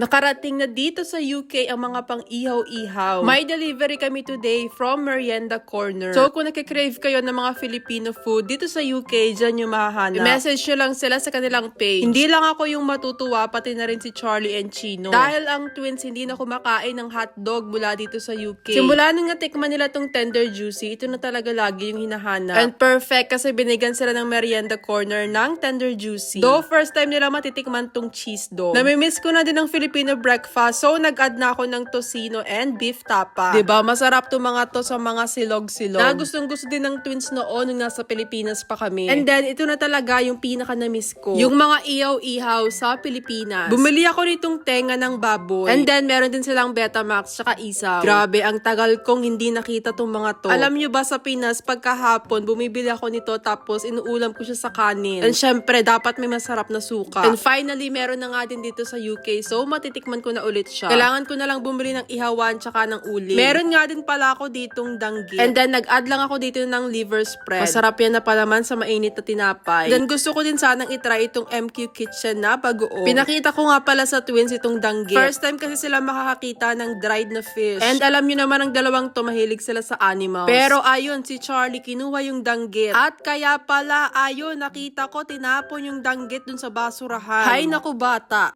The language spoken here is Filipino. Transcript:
Nakarating na dito sa UK ang mga pang-ihaw-ihaw. May delivery kami today from Merienda Corner. So kung nakikrave kayo ng mga Filipino food dito sa UK, dyan yung mahahanap. I-message nyo lang sila sa kanilang page. Hindi lang ako yung matutuwa, pati na rin si Charlie and Chino. Dahil ang twins hindi na kumakain ng hotdog mula dito sa UK. Simula nung natikman nila tong tender juicy, ito na talaga lagi yung hinahanap. And perfect kasi binigyan sila ng Merienda Corner ng tender juicy. Though first time nila matitikman tong cheese dog. Namimiss ko na din ang Filipino breakfast, so nag-add na ako ng tocino and beef tapa. ba Masarap to mga to sa mga silog-silog. Na gustong gusto din ng twins noon nung nasa Pilipinas pa kami. And then, ito na talaga yung pinaka na-miss ko. Yung mga ihaw-ihaw sa Pilipinas. Bumili ako nitong tenga ng baboy. And then, meron din silang Betamax tsaka isaw. Grabe, ang tagal kong hindi nakita tong mga to. Alam nyo ba sa Pinas, pagkahapon, bumibili ako nito tapos inuulam ko siya sa kanin. And syempre, dapat may masarap na suka. And finally, meron na nga din dito sa UK. So, matitikman ko na ulit siya. Kailangan ko na lang bumili ng ihawan tsaka ng uli. Meron nga din pala ako ditong danggit. And then, nag-add lang ako dito ng liver spread. Masarap yan na palaman sa mainit na tinapay. Then, gusto ko din sanang itry itong MQ Kitchen na bagoong. Pinakita ko nga pala sa twins itong danggit. First time kasi sila makakakita ng dried na fish. And alam nyo naman ang dalawang to, mahilig sila sa animals. Pero ayun, si Charlie kinuha yung danggit. At kaya pala, ayun, nakita ko tinapon yung danggit dun sa basurahan. Hay naku bata.